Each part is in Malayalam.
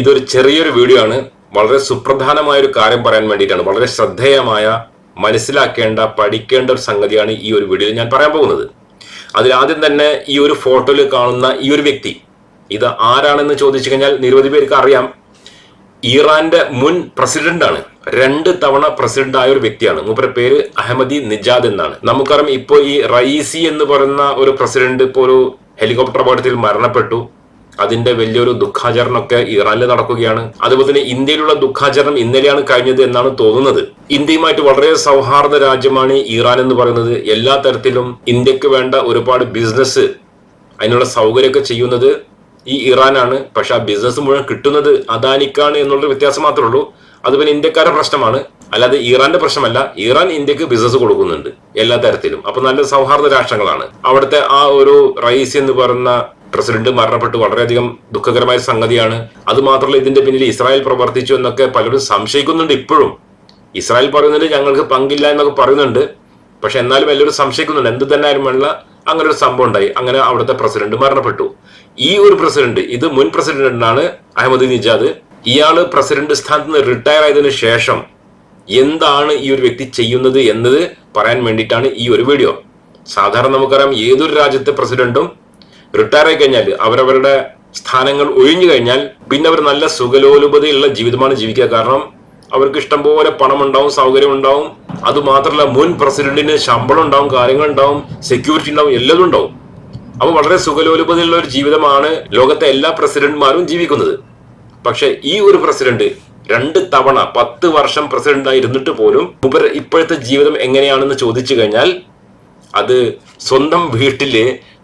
ഇതൊരു ചെറിയൊരു വീഡിയോ ആണ്. വളരെ സുപ്രധാനമായ ഒരു കാര്യം പറയാൻ വേണ്ടിയിട്ടാണ്. വളരെ ശ്രദ്ധേയമായ മനസ്സിലാക്കേണ്ട പഠിക്കേണ്ട ഒരു സംഗതിയാണ് ഈ ഒരു വീഡിയോയിൽ ഞാൻ പറയാൻ പോകുന്നത്. അതിൽ ആദ്യം തന്നെ ഈ ഒരു ഫോട്ടോയിൽ കാണുന്ന ഈ ഒരു വ്യക്തി ഇത് ആരാണെന്ന് ചോദിച്ചു കഴിഞ്ഞാൽ നിരവധി പേർക്ക് അറിയാം. ഇറാന്റെ മുൻ പ്രസിഡന്റാണ് രണ്ട് തവണ പ്രസിഡന്റ് ആയ ഒരു വ്യക്തിയാണ്. മൂപ്പരുടെ പേര് അഹമ്മദി നിജാദ് എന്നാണ്. നമുക്കറിയാം ഇപ്പോൾ ഈ റയീസി എന്ന് പറയുന്ന ഒരു പ്രസിഡന്റ് ഇപ്പോൾ ഒരു ഹെലികോപ്റ്റർ അപകടത്തിൽ മരണപ്പെട്ടു. അതിന്റെ വലിയൊരു ദുഃഖാചരണമൊക്കെ ഇറാനിൽ നടക്കുകയാണ്. അതുപോലെ തന്നെ ഇന്ത്യയിലുള്ള ദുഃഖാചരണം ഇന്നലെയാണ് കഴിഞ്ഞത് എന്നാണ് തോന്നുന്നത്. ഇന്ത്യയുമായിട്ട് വളരെ സൗഹാർദ്ദ രാജ്യമാണ് ഇറാൻ എന്ന് പറയുന്നത്. എല്ലാ തരത്തിലും ഇന്ത്യയ്ക്ക് വേണ്ട ഒരുപാട് ബിസിനസ് അതിനുള്ള സൗകര്യമൊക്കെ ചെയ്യുന്നത് ഈ ഇറാനാണ്. പക്ഷെ ആ ബിസിനസ് മുഴുവൻ കിട്ടുന്നത് അദാനിക്കാണ് എന്നുള്ള വ്യത്യാസം മാത്രമേ ഉള്ളൂ. അതുപോലെ ഇന്ത്യക്കാരുടെ പ്രശ്നമാണ്. അല്ലാതെ ഇറാന്റെ പ്രശ്നമല്ല. ഇറാൻ ഇന്ത്യയ്ക്ക് ബിസിനസ് കൊടുക്കുന്നുണ്ട് എല്ലാ തരത്തിലും. അപ്പൊ നല്ല സൗഹാർദ്ദ രാഷ്ട്രങ്ങളാണ്. അവിടുത്തെ ആ ഒരു റൈസ് എന്ന് പറയുന്ന പ്രസിഡന്റ് മരണപ്പെട്ടു. വളരെയധികം ദുഃഖകരമായ സംഗതിയാണ്. അതുമാത്രമല്ല ഇതിന്റെ പിന്നിൽ ഇസ്രായേൽ പ്രവർത്തിച്ചു എന്നൊക്കെ പലരും സംശയിക്കുന്നുണ്ട് ഇപ്പോഴും. ഇസ്രായേൽ പറയുന്നുണ്ട് ഞങ്ങൾക്ക് പങ്കില്ല എന്നൊക്കെ പറയുന്നുണ്ട്. പക്ഷെ എന്നാലും എല്ലാവരും സംശയിക്കുന്നുണ്ട്. എന്ത് തന്നെ ആയാലും അങ്ങനെ ഒരു സംഭവം ഉണ്ടായി. അങ്ങനെ അവിടുത്തെ പ്രസിഡന്റ് മരണപ്പെട്ടു. ഈ ഒരു പ്രസിഡന്റ് ഇത് മുൻ പ്രസിഡന്റാണ് അഹമ്മദ് നിജാദ്. ഇയാൾ പ്രസിഡന്റ് സ്ഥാനത്ത് നിന്ന് റിട്ടയർ ആയതിനു ശേഷം എന്താണ് ഈ ഒരു വ്യക്തി ചെയ്യുന്നത് എന്നത് പറയാൻ വേണ്ടിയിട്ടാണ് ഈ ഒരു വീഡിയോ സാധാരണ നമുക്കറിയാം ഏതൊരു രാജ്യത്തെ പ്രസിഡന്റും റിട്ടയർ ആയി കഴിഞ്ഞാൽ അവരവരുടെ സ്ഥാനങ്ങൾ ഒഴിഞ്ഞു കഴിഞ്ഞാൽ പിന്നെ അവർ നല്ല സുഖലോലുപതയുള്ള ജീവിതമാണ് ജീവിക്കുക. കാരണം അവർക്ക് ഇഷ്ടംപോലെ പണം ഉണ്ടാവും സൗകര്യം ഉണ്ടാവും അത് മാത്രമല്ല മുൻ പ്രസിഡന്റിന് ശമ്പളം ഉണ്ടാവും കാര്യങ്ങൾ ഉണ്ടാവും സെക്യൂരിറ്റി ഉണ്ടാവും എല്ലാം ഉണ്ടാവും. അപ്പൊ വളരെ സുഖലോലുപതയുള്ള ഒരു ജീവിതമാണ് ലോകത്തെ എല്ലാ പ്രസിഡന്റുമാരും ജീവിക്കുന്നത്. പക്ഷെ ഈ ഒരു പ്രസിഡന്റ് രണ്ട് തവണ പത്ത് വർഷം പ്രസിഡന്റായി ഇരുന്നിട്ട് പോലും മൂപ്പർ ഇപ്പോഴത്തെ ജീവിതം എങ്ങനെയാണെന്ന് ചോദിച്ചു കഴിഞ്ഞാൽ അത് സ്വന്തം വീട്ടിൽ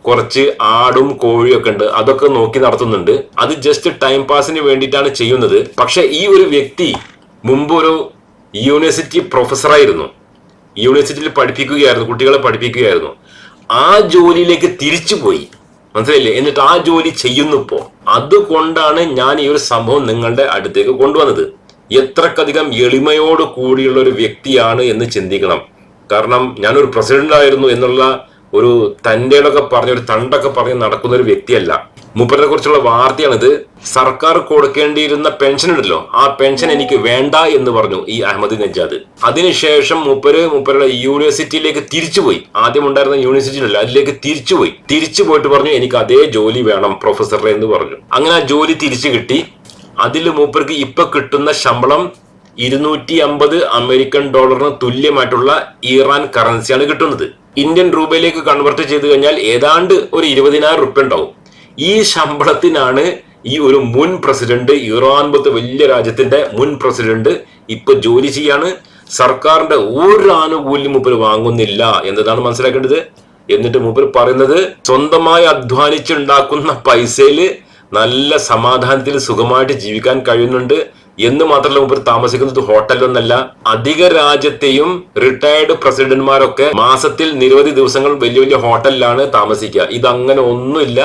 കുറച്ച് ആടും കോഴിയും ഒക്കെ ഉണ്ട്. അതൊക്കെ നോക്കി നടത്തുന്നുണ്ട്. അത് ജസ്റ്റ് ടൈം പാസിന് വേണ്ടിയിട്ടാണ് ചെയ്യുന്നത്. പക്ഷെ ഈ ഒരു വ്യക്തി മുമ്പ് ഒരു യൂണിവേഴ്സിറ്റി പ്രൊഫസറായിരുന്നു യൂണിവേഴ്സിറ്റിയിൽ പഠിപ്പിക്കുകയായിരുന്നു കുട്ടികളെ പഠിപ്പിക്കുകയായിരുന്നു. ആ ജോലിയിലേക്ക് തിരിച്ചു പോയി. മനസ്സിലായില്ലേ? എന്നിട്ട് ആ ജോലി ചെയ്യുന്നു ഇപ്പോ. അതുകൊണ്ടാണ് ഞാൻ ഈ ഒരു സംഭവം നിങ്ങളുടെ അടുത്തേക്ക് കൊണ്ടുവന്നത്. എത്രക്കധികം എളിമയോട് കൂടിയുള്ള ഒരു വ്യക്തിയാണ് എന്ന് ചിന്തിക്കണം. കാരണം ഞാനൊരു പ്രസിഡന്റ് ആയിരുന്നു എന്നുള്ള ഒരു തന്റെടൊക്കെ പറഞ്ഞ ഒരു തണ്ടൊക്കെ പറഞ്ഞ് നടക്കുന്ന ഒരു വ്യക്തിയല്ല. മൂപ്പരെ കുറിച്ചുള്ള വാർത്തയാണിത്. സർക്കാർ കൊടുക്കേണ്ടിയിരുന്ന പെൻഷൻ ഉണ്ടല്ലോ ആ പെൻഷൻ എനിക്ക് വേണ്ട എന്ന് പറഞ്ഞു ഈ അഹമ്മദ് നജാദ്. അതിനുശേഷം മൂപ്പര് മൂപ്പരുടെ യൂണിവേഴ്സിറ്റിയിലേക്ക് തിരിച്ചുപോയി. ആദ്യം ഉണ്ടായിരുന്ന യൂണിവേഴ്സിറ്റി ഉണ്ടല്ലോ അതിലേക്ക് തിരിച്ചുപോയി. തിരിച്ചു പോയിട്ട് പറഞ്ഞു എനിക്ക് അതേ ജോലി വേണം പ്രൊഫസറെ എന്ന് പറഞ്ഞു. അങ്ങനെ ആ ജോലി തിരിച്ചു കിട്ടി. അതിൽ മൂപ്പർക്ക് ഇപ്പൊ കിട്ടുന്ന ശമ്പളം ഇരുന്നൂറ്റി അമ്പത് അമേരിക്കൻ ഡോളറിന് തുല്യമായിട്ടുള്ള ഇറാൻ കറൻസിയാണ് കിട്ടുന്നത്. ഇന്ത്യൻ രൂപയിലേക്ക് കൺവെർട്ട് ചെയ്ത് കഴിഞ്ഞാൽ ഏതാണ്ട് ഒരു ഇരുപതിനായിരം റുപ്യ ഉണ്ടാവും. ഈ ശമ്പളത്തിനാണ് ഈ ഒരു മുൻ പ്രസിഡന്റ് ഇറാൻ പോലത്തെ വലിയ രാജ്യത്തിന്റെ മുൻ പ്രസിഡന്റ് ഇപ്പൊ ജോലി ചെയ്യാണ്. സർക്കാരിന്റെ ഒരു ആനുകൂല്യം മൂപ്പർ വാങ്ങുന്നില്ല എന്നതാണ് മനസ്സിലാക്കേണ്ടത്. എന്നിട്ട് മൂപ്പർ പറയുന്നത് സ്വന്തമായി അധ്വാനിച്ചുണ്ടാക്കുന്ന പൈസയിൽ നല്ല സമാധാനത്തിൽ സുഖമായിട്ട് ജീവിക്കാൻ കഴിയുന്നുണ്ട്. എന്ന് മാത്രമല്ല മൂപ്പർ താമസിക്കുന്നത് ഹോട്ടലൊന്നല്ല അധിക രാജ്യത്തെയും റിട്ടയർഡ് പ്രസിഡന്റ്മാരൊക്കെ മാസത്തിൽ നിരവധി ദിവസങ്ങൾ വലിയ വലിയ ഹോട്ടലിലാണ് താമസിക്കുക. ഇതങ്ങനെ ഒന്നുമില്ല.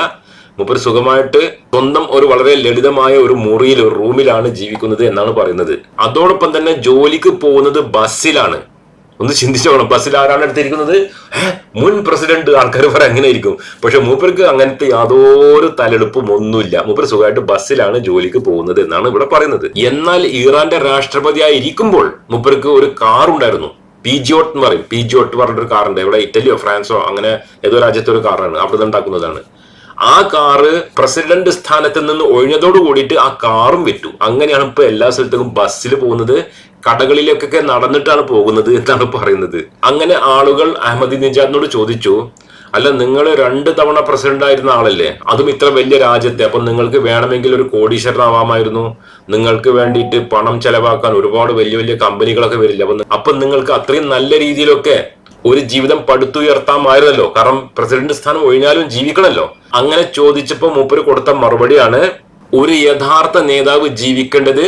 മുപ്പർ സുഖമായിട്ട് സ്വന്തം ഒരു വളരെ ലളിതമായ ഒരു മുറിയിൽ റൂമിലാണ് ജീവിക്കുന്നത് എന്നാണ് പറയുന്നത്. അതോടൊപ്പം തന്നെ ജോലിക്ക് പോകുന്നത് ബസ്സിലാണ്. ഒന്ന് ചിന്തിച്ചോണം. ബസ്സിൽ ആരാണ് എടുത്തിരിക്കുന്നത്? മുൻ പ്രസിഡന്റ് ആൾക്കാർ പറയാൻ അങ്ങനെ ഇരിക്കും പക്ഷെ മൂപ്പർക്ക് അങ്ങനത്തെ യാതൊരു തലെടുപ്പും ഒന്നുമില്ല. മൂപ്പർ സുഖമായിട്ട് ബസ്സിലാണ് ജോലിക്ക് പോകുന്നത് എന്നാണ് ഇവിടെ പറയുന്നത്. എന്നാൽ ഇറാന്റെ രാഷ്ട്രപതിയായി ഇരിക്കുമ്പോൾ മൂപ്പർക്ക് ഒരു കാർ ഉണ്ടായിരുന്നു. പിജിയോട്ട് എന്ന് പറയും. പിജിയോട്ട് ജിയോട്ട് പറഞ്ഞിട്ടൊരു കാറുണ്ട്. ഇവിടെ ഇറ്റലിയോ ഫ്രാൻസോ അങ്ങനെ ഏതോ രാജ്യത്തെ ഒരു കാറാണ്. അവിടെ ഉണ്ടാക്കുന്നതാണ്. ആ കാറ് പ്രസിഡന്റ് സ്ഥാനത്ത് നിന്ന് ഒഴിഞ്ഞതോട് കൂടിയിട്ട് ആ കാറും വിറ്റു. അങ്ങനെയാണ് ഇപ്പൊ എല്ലാ സ്ഥലത്തേക്കും ബസ്സിൽ പോകുന്നത്. കടകളിലേക്കൊക്കെ നടന്നിട്ടാണ് പോകുന്നത് എന്നാണ് പറയുന്നത്. അങ്ങനെ ആളുകൾ അഹമ്മദ് നിജാദിനോട് ചോദിച്ചു അല്ല നിങ്ങൾ രണ്ട് തവണ പ്രസിഡന്റ് ആയിരുന്ന ആളല്ലേ? അതും ഇത്ര വലിയ രാജ്യത്തെ. അപ്പൊ നിങ്ങൾക്ക് വേണമെങ്കിൽ ഒരു കോടീശ്വരനാവാമായിരുന്നു. നിങ്ങൾക്ക് വേണ്ടിയിട്ട് പണം ചെലവാക്കാൻ ഒരുപാട് വലിയ വലിയ കമ്പനികളൊക്കെ വരില്ല? അപ്പം അപ്പൊ നിങ്ങൾക്ക് അത്രയും നല്ല രീതിയിലൊക്കെ ഒരു ജീവിതം പടുത്തുയർത്താമായിരുന്നല്ലോ കാരണം പ്രസിഡന്റ് സ്ഥാനം ഒഴിഞ്ഞാലും ജീവിക്കണമല്ലോ അങ്ങനെ ചോദിച്ചപ്പോൾ മൂപ്പര് കൊടുത്ത മറുപടിയാണ് ഒരു യഥാർത്ഥ നേതാവ് ജീവിക്കേണ്ടത്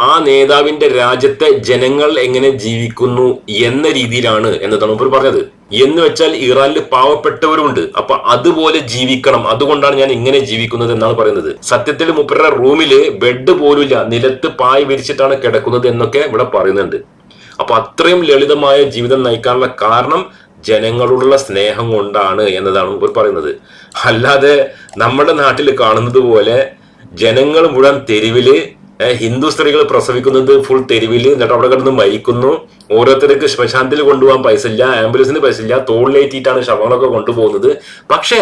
ആ നേതാവിന്റെ രാജ്യത്തെ ജനങ്ങൾ എങ്ങനെ ജീവിക്കുന്നു എന്ന രീതിയിലാണ് എന്നതാണ് മൂപ്പര് പറഞ്ഞത്. എന്ന് വെച്ചാൽ ഇറാനിൽ പാവപ്പെട്ടവരുണ്ട്. അപ്പൊ അതുപോലെ ജീവിക്കണം. അതുകൊണ്ടാണ് ഞാൻ ഇങ്ങനെ ജീവിക്കുന്നത് എന്നാണ് പറയുന്നത്. സത്യത്തിൽ മൂപ്പരുടെ റൂമിൽ ബെഡ് പോലുമില്ല. നിലത്ത് പായ വിരിച്ചിട്ടാണ് കിടക്കുന്നത് എന്നൊക്കെ ഇവിടെ പറയുന്നുണ്ട്. അപ്പൊ അത്രയും ലളിതമായ ജീവിതം നയിക്കാനുള്ള കാരണം ജനങ്ങളോടുള്ള സ്നേഹം കൊണ്ടാണ് എന്നതാണ് ഇവർ പറയുന്നത്. അല്ലാതെ നമ്മുടെ നാട്ടിൽ കാണുന്നത് പോലെ ജനങ്ങൾ മുഴുവൻ തെരുവിൽ ഹിന്ദു സ്ത്രീകൾ പ്രസവിക്കുന്നത് ഫുൾ തെരുവിൽ എന്നിട്ട് അവിടെ കിടന്ന് മരിക്കുന്നു. ഓരോരുത്തർക്ക് ശ്മശാനത്തിൽ കൊണ്ടുപോകാൻ പൈസ ഇല്ല ആംബുലൻസിന് പൈസ ഇല്ല തോളിലേറ്റിയിട്ടാണ് ശവങ്ങളൊക്കെ കൊണ്ടുപോകുന്നത്. പക്ഷെ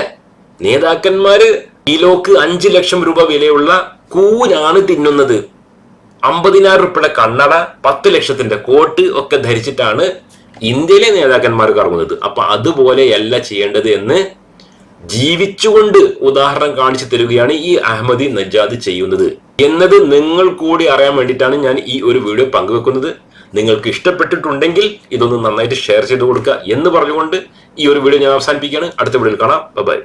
നേതാക്കന്മാര് കിലോക്ക് അഞ്ച് ലക്ഷം രൂപ വിലയുള്ള കൂനാണ് തിന്നുന്നത്. അമ്പതിനായിരം റുപ്യയുടെ കണ്ണട പത്ത് ലക്ഷത്തിന്റെ കോട്ട് ഒക്കെ ധരിച്ചിട്ടാണ് ഇന്ത്യയിലെ നേതാക്കന്മാർ കറങ്ങുന്നത്. അപ്പൊ അതുപോലെയല്ല ചെയ്യേണ്ടത് എന്ന് ജീവിച്ചുകൊണ്ട് ഉദാഹരണം കാണിച്ചു തരികയാണ് ഈ അഹമ്മദി നജാദ് ചെയ്യുന്നത്. എന്നത് നിങ്ങൾ കൂടി അറിയാൻ വേണ്ടിയിട്ടാണ് ഞാൻ ഈ ഒരു വീഡിയോ പങ്കുവെക്കുന്നത്. നിങ്ങൾക്ക് ഇഷ്ടപ്പെട്ടിട്ടുണ്ടെങ്കിൽ ഇതൊന്ന് നന്നായിട്ട് ഷെയർ ചെയ്ത് കൊടുക്കുക എന്ന് പറഞ്ഞുകൊണ്ട് ഈ ഒരു വീഡിയോ ഞാൻ അവസാനിപ്പിക്കുകയാണ്. അടുത്ത വീഡിയോയിൽ കാണാം. ബൈ